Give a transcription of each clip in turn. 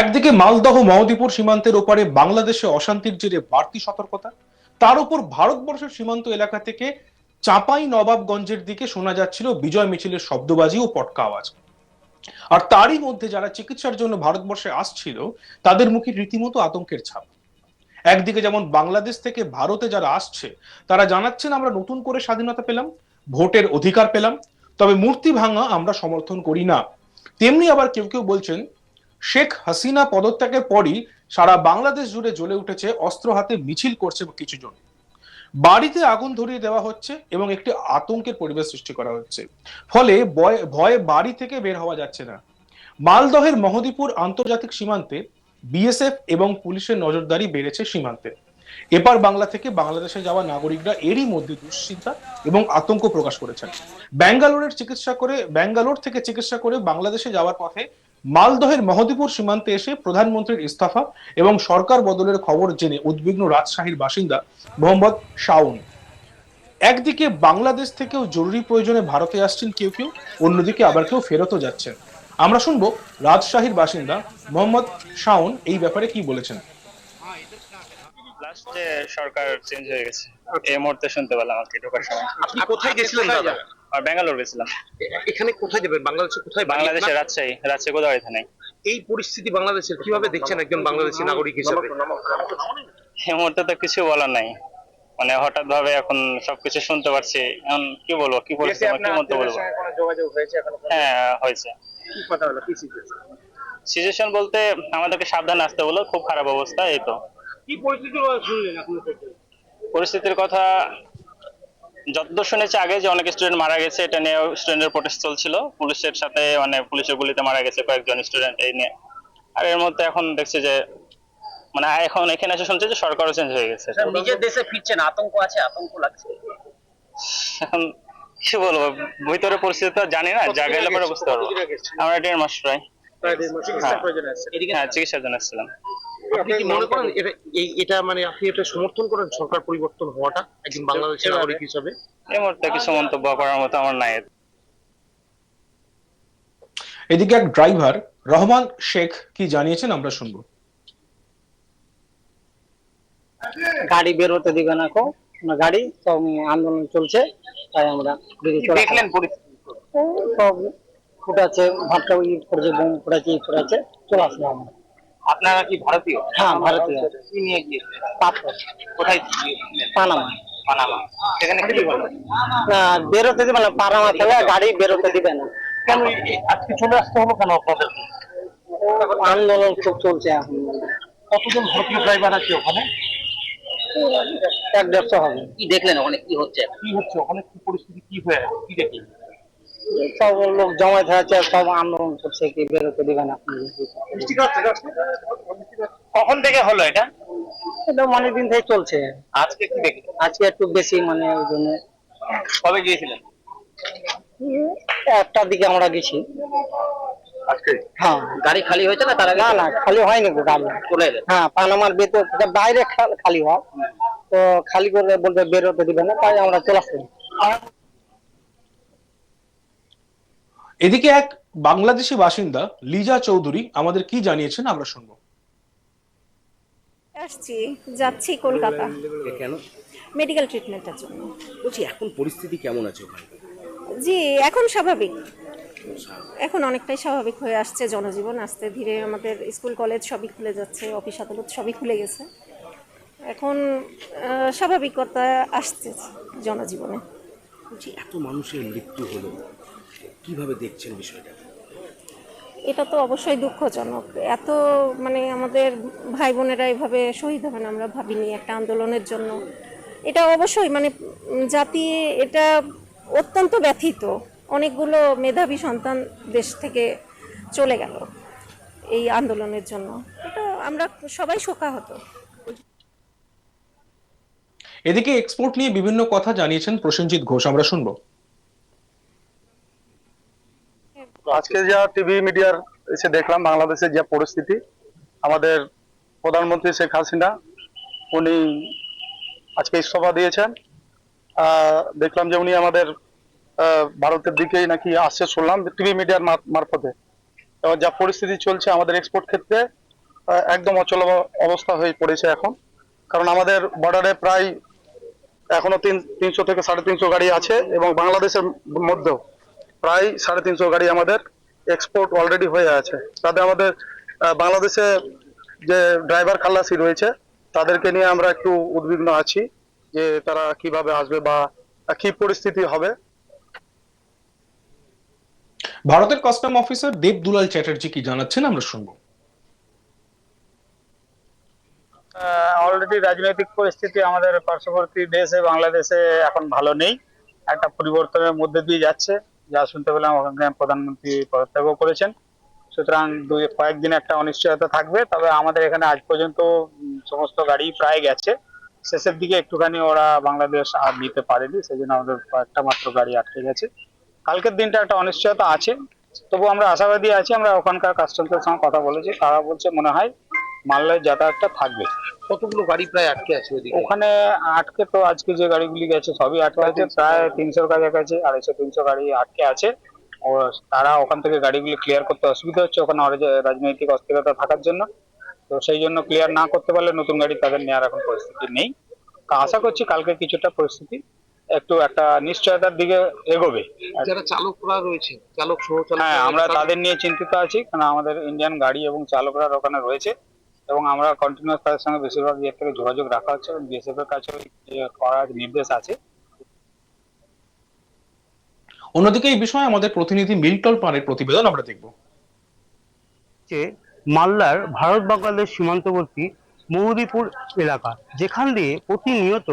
একদিকে মালদহ মহদীপুর সীমান্তের ওপারে বাংলাদেশে অশান্তির জেরে বাড়তি সতর্কতা, তার উপর ভারতবর্ষের সীমান্ত এলাকা থেকে চাঁপাই নবাবগঞ্জের দিকে শোনা যাচ্ছিল বিজয় মিছিলের শব্দবাজি ও পটকা আওয়াজ। আর তারই মধ্যে যারা চিকিৎসার জন্য ভারতবর্ষে আসছিল, তাদের মুখে রীতিমতো আতঙ্কের ছাপ। একদিকে যেমন বাংলাদেশ থেকে ভারতে যারা আসছে, তারা জানাচ্ছেন আমরা নতুন করে স্বাধীনতা পেলাম, ভোটের অধিকার পেলাম, তবে মূর্তি ভাঙা আমরা সমর্থন করি না। তেমনি আবার কেউ কেউ বলছেন শেখ হাসিনা পদত্যাগের পরই সারা বাংলাদেশ জুড়ে জ্বলে উঠেছে, অস্ত্র হাতে মিছিল করছে কিছু জন। বাড়িতে আগুন ধরিয়ে দেওয়া হচ্ছে এবং একটি আতঙ্কের পরিবেশ সৃষ্টি করা হচ্ছে। ফলে ভয়ে বাড়ি থেকে বের হওয়া যাচ্ছে না। মালদহের মহদীপুর আন্তর্জাতিক সীমান্তে বিএসএফ এবং পুলিশের নজরদারি বেড়েছে সীমান্তে। এপার বাংলা থেকে বাংলাদেশে যাওয়া নাগরিকরা এরই মধ্যে দুশ্চিন্তা এবং আতঙ্ক প্রকাশ করেছেন। ব্যাঙ্গালোরের চিকিৎসা করে ব্যাঙ্গালোর থেকে চিকিৎসা করে বাংলাদেশে যাওয়ার পথে মালদহের মহদীপুর সীমান্তে এসে প্রধানমন্ত্রীর ইস্তফা এবং সরকার বদলের খবর জেনে উদ্বিগ্ন রাজশাহীর বাসিন্দা মোহাম্মদ শাউন একদিকে বাংলাদেশ থেকেও জরুরি প্রয়োজনে ভারতে আসছেন কেউ কেউ অন্যদিকে আবার কেউ ফেরতও যাচ্ছেন। আমরা শুনব রাজশাহীর বাসিন্দা মোহাম্মদ শাউন এই ব্যাপারে কি বলেছেন। লাস্টে সরকার চেঞ্জ হয়ে গেছে। এই মুহূর্তে শুনতে পেলাম আর কি ঢোকার সময়। আপনি কোথায় গেছিলেন দাদা? আর ব্যাঙ্গালোর গেছিলাম। এখানে কোথায় যাবেন? বাংলাদেশে কোথায় বাংলাদেশে রাজশাহী রাজশাহী থানায়। এই পরিস্থিতি বাংলাদেশের কীভাবে দেখছেন একজন বাংলাদেশী নাগরিক হিসেবে? এই মুহূর্তে তো কিছু বলার নাই। মানে হঠাৎ ভাবে এখন সবকিছু শুনতে পারছি। এখন কি বলব কি মতো বলব? হ্যাঁ হয়েছে। কি কথা হলো কি situation? সিচুয়েশন বলতে আমাদেরকে সাবধানে আসতে বলো খুব খারাপ অবস্থা এই তো। কি পরিস্থিতি শুনলেন পরিস্থিতির কথা যতদূর শুনেছি আগে যে অনেক স্টুডেন্ট মারা গেছে এটা নিয়ে স্টুডেন্টের প্রোটেস্ট চলছিল। পুলিশের সাথে মানে পুলিশের গুলিতে মারা গেছে কয়েকজন স্টুডেন্ট এই নিয়ে। আর এর মধ্যে এখন দেখছি যে মানে এখন এখানে এসে শুনছি যে সরকারও চেঞ্জ হয়ে গেছে। নিজের দেশে ফিরছেন আতঙ্ক আছে আতঙ্ক লাগছে। এখন কি বলব ভিতরে পরিস্থিতি তো জানি না যা গেলে পরে বুঝতে পারব? আমরা দেড় মাস প্রায়। চিকিৎসার। এদিকে হ্যাঁ চিকিৎসার জন্য এসেছিলাম। আপনি কি মনে করেন এটা এটা মানে আপনি এটা সমর্থন করেন সরকার পরিবর্তন হওয়াটা একজন বাংলাদেশী নাগরিক হিসেবে? এই মুহূর্তে কিছু মন্তব্য করার মতো আমার নাই। এদিকে এক ড্রাইভার রহমান শেখ কি জানিয়েছেন আমরা শুনব। গাড়ি বেরোতে দিবে না কো না গাড়ি সব আন্দোলন চলছে তাই আমরা দেখলেন পরিস্থিতি? সব ফুটাচ্ছে ভাটকা ইট করেছে বোম ফুটাচ্ছে ইট ফুটাচ্ছে চলে আসলাম আমরা। আপনারা কি ভারতীয়? হ্যাঁ ভারতীয়। কি নিয়ে গিয়েছিলেন পাথর কোথায় গিয়েছিলেন? পানামা। পানামা। সেখানে কি বলে না বেরোতে দিবে না পানামা থেকে গাড়ি বেরোতে দিবে না। কেন আজকে চলে আসতে হলো কেন আপনাদের? আন্দোলন খুব চলছে এখন। কতজন ভারতীয় ড্রাইভার আছে ওখানে? এক দেড়শো হবে। কি দেখলেন? ওখানে কি হচ্ছে? কি হচ্ছে? ওখানে কি পরিস্থিতি? কি হয়ে? কি দেখলেন? সব লোক জমায়েত হয়েছে সব আন্দোলন করছে কি বেরোতে দিবে না কখন থেকে হলো এটা? এটা অনেক দিন থেকে চলছে। আজকে কি দেখলেন? আজকে একটু বেশি মানে ওই জন্য। কবে গিয়েছিলেন? একটার দিকে আমরা গেছি। আজকে? হ্যাঁ। গাড়ি খালি হয়েছে না তার আগে? না না খালি হয়নি গো গাড়ি। চলে হ্যাঁ পানামার বাইরে খালি হয়। তো খালি করে বলতে বেরোতে দিবে না তাই আমরা চলে আসছি এদিকে এক বাংলাদেশি বাসিন্দা লিজা চৌধুরী আমাদের কি জানিয়েছেন আমরা শুনব। আসছি যাচ্ছি কলকাতা। কেন? মেডিকেল ট্রিটমেন্টের জন্য। বলছি এখন পরিস্থিতি কেমন আছে ওখানে? জি এখন স্বাভাবিক। এখন অনেকটাই স্বাভাবিক হয়ে আসছে জনজীবন আস্তে ধীরে আমাদের স্কুল কলেজ সবই খুলে যাচ্ছে অফিস আদালত সবই খুলে গেছে। এখন স্বাভাবিকতা আসছে জনজীবনে। বলছি এত মানুষের মৃত্যু হলো। কীভাবে দেখছেন বিষয়টা? এটা তো অবশ্যই দুঃখজনক। এত মানে আমাদের ভাই বোনেরা এভাবে শহীদ হবেন আমরা ভাবিনি একটা আন্দোলনের জন্য। এটা অবশ্যই মানে জাতি এটা অত্যন্ত ব্যথিত। অনেকগুলো মেধাবী সন্তান দেশ থেকে চলে গেল এই আন্দোলনের জন্য। এটা আমরা সবাই শোকাহত। এদিকে এক্সপোর্ট নিয়ে বিভিন্ন কথা জানিয়েছেন প্রসেনজিৎ ঘোষ আমরা শুনব। আজকে যা টিভি মিডিয়ার এসে দেখলাম বাংলাদেশের যে পরিস্থিতি, আমাদের প্রধানমন্ত্রী শেখ হাসিনা, উনি আজকে ইস্তফা দিয়েছেন। দেখলাম যে উনি আমাদের ভারতের দিকেই নাকি আসছে শুনলাম টিভি মিডিয়ার মারফতে। এবার যা পরিস্থিতি চলছে আমাদের এক্সপোর্ট ক্ষেত্রে একদম অচল অবস্থা হয়ে পড়েছে এখন। কারণ আমাদের বর্ডারে প্রায় এখনও তিন, তিনশো থেকে সাড়ে তিনশো গাড়ি আছে এবং বাংলাদেশের মধ্যেও। প্রায় সাড়ে তিনশো গাড়ি আমাদের এক্সপোর্ট অলরেডি হয়ে আছে। তাতে আমাদের বাংলাদেশে যে ড্রাইভার খালাসি রয়েছে তাদেরকে নিয়ে আমরা একটু উদ্বিগ্ন আছি যে তারা কীভাবে আসবে বা কি পরিস্থিতি হবে। ভারতের কাস্টম অফিসার দেব দুলাল চ্যাটার্জি কি জানাচ্ছেন? আমরা শুনব। অলরেডি রাজনৈতিক পরিস্থিতি আমাদের পার্শ্ববর্তী দেশে বাংলাদেশে এখন ভালো নেই। একটা পরিবর্তনের মধ্যে দিয়ে যাচ্ছে। যা শুনতে পেলাম ওখানে প্রধানমন্ত্রী পদত্যাগও করেছেন। সুতরাং দুই, কয়েকদিন একটা অনিশ্চয়তা থাকবে, তবে আমাদের এখানে আজ পর্যন্ত সমস্ত গাড়ি প্রায় গেছে। শেষের দিকে একটুখানি ওরা বাংলাদেশ আর নিতে পারেনি সেই জন্য আমাদের কয়েকটা মাত্র গাড়ি আটকে গেছে। কালকের দিনটা একটা অনিশ্চয়তা আছে তবু আমরা আশাবাদী আছি, আমরা ওখানকার কাস্টমসের সঙ্গে কথা বলেছি। তারা বলছে মনে হয় মালয়ের যাতায়াতটা থাকবে। কতগুলো গাড়ি প্রায় আটকে আছে ওখানে আটকে তো আজকে যে গাড়িগুলি গেছে সবই আটকে আছে প্রায় তিনশোর কাছাকাছি আড়াইশো তিনশো গাড়ি আটকে আছে। ও তারা ওখান থেকে গাড়িগুলি ক্লিয়ার করতে অসুবিধা হচ্ছে ওখানে রাজনৈতিক অস্থিরতা থাকার জন্য। তো সেই জন্য ক্লিয়ার না করতে পারলে নতুন গাড়ি তাদের নেওয়ার এখন পরিস্থিতি নেই। তা আশা করছি কালকে কিছুটা পরিস্থিতি একটু একটা নিশ্চয়তার দিকে এগোবে। যারা চালকরা রয়েছে চালক সহ হ্যাঁ আমরা তাদের নিয়ে চিন্তিত আছি কারণ আমাদের ইন্ডিয়ান গাড়ি এবং চালকরা ওখানে রয়েছে। এবং আমরা কন্টিনিউয়াস তাদের সঙ্গে বেশিরভাগ ইয়ে থেকে যোগাযোগ রাখা হচ্ছে এবং বিএসএফ এর কাছে করার নির্দেশ আছে। অন্যদিকে এই বিষয়ে আমাদের প্রতিনিধি মিল্টল পানের প্রতিবেদন আমরা দেখব। হচ্ছে মালদার ভারত বাংলাদেশ সীমান্তবর্তী মহুদীপুর এলাকা যেখান দিয়ে প্রতিনিয়ত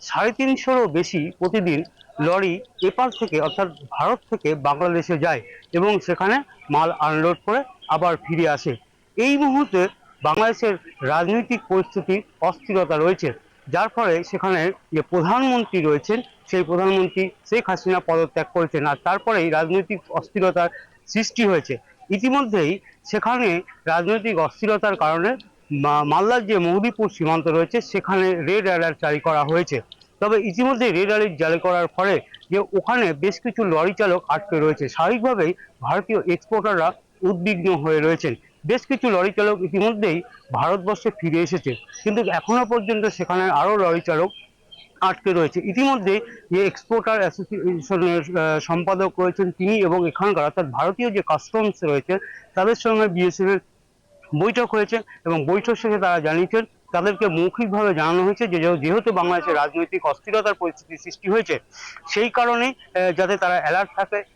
সাড়ে তিনশোরও বেশি প্রতিদিন লরি এপার থেকে অর্থাৎ ভারত থেকে বাংলাদেশে যায় এবং সেখানে মাল আনলোড করে আবার ফিরে আসে। এই মুহূর্তে বাংলাদেশের রাজনৈতিক পরিস্থিতি অস্থিরতা রয়েছে, যার ফলে সেখানে যে প্রধানমন্ত্রী রয়েছেন, সেই প্রধানমন্ত্রী শেখ হাসিনা পদত্যাগ করেছেন আর তারপরেই রাজনৈতিক অস্থিরতার সৃষ্টি হয়েছে। ইতিমধ্যেই সেখানে রাজনৈতিক অস্থিরতার কারণে মালদার যে মৌদিপুর সীমান্ত রয়েছে, সেখানে রেড অ্যালার্ট জারি করা হয়েছে। তবে ইতিমধ্যে রেড অ্যালার্ট জারি করার ফলে যে ওখানে বেশ কিছু লরি চালক আটকে রয়েছে। স্বাভাবিকভাবেই ভারতীয় এক্সপোর্টাররা উদ্বিগ্ন হয়ে রয়েছেন। বেশ কিছু লরি চালক ইতিমধ্যেই ভারতবর্ষে ফিরে এসেছে। কিন্তু এখনও পর্যন্ত সেখানে আরও লরি চালক আটকে রয়েছে। ইতিমধ্যে যে এক্সপোর্টার অ্যাসোসিয়েশনের সম্পাদক রয়েছেন তিনি এবং এখানকার অর্থাৎ ভারতীয় যে কাস্টমস রয়েছে, তাদের সঙ্গে বিএসএফ এর বৈঠক হয়েছে এবং বৈঠক শেষে তারা জানিয়েছেন, তাদেরকে মৌখিকভাবে জানানো হয়েছে যে যেহেতু- যেহেতু বাংলাদেশে রাজনৈতিক অস্থিরতার পরিস্থিতি সৃষ্টি হয়েছে, সেই কারণে যাতে তারা অ্যালার্ট থাকে।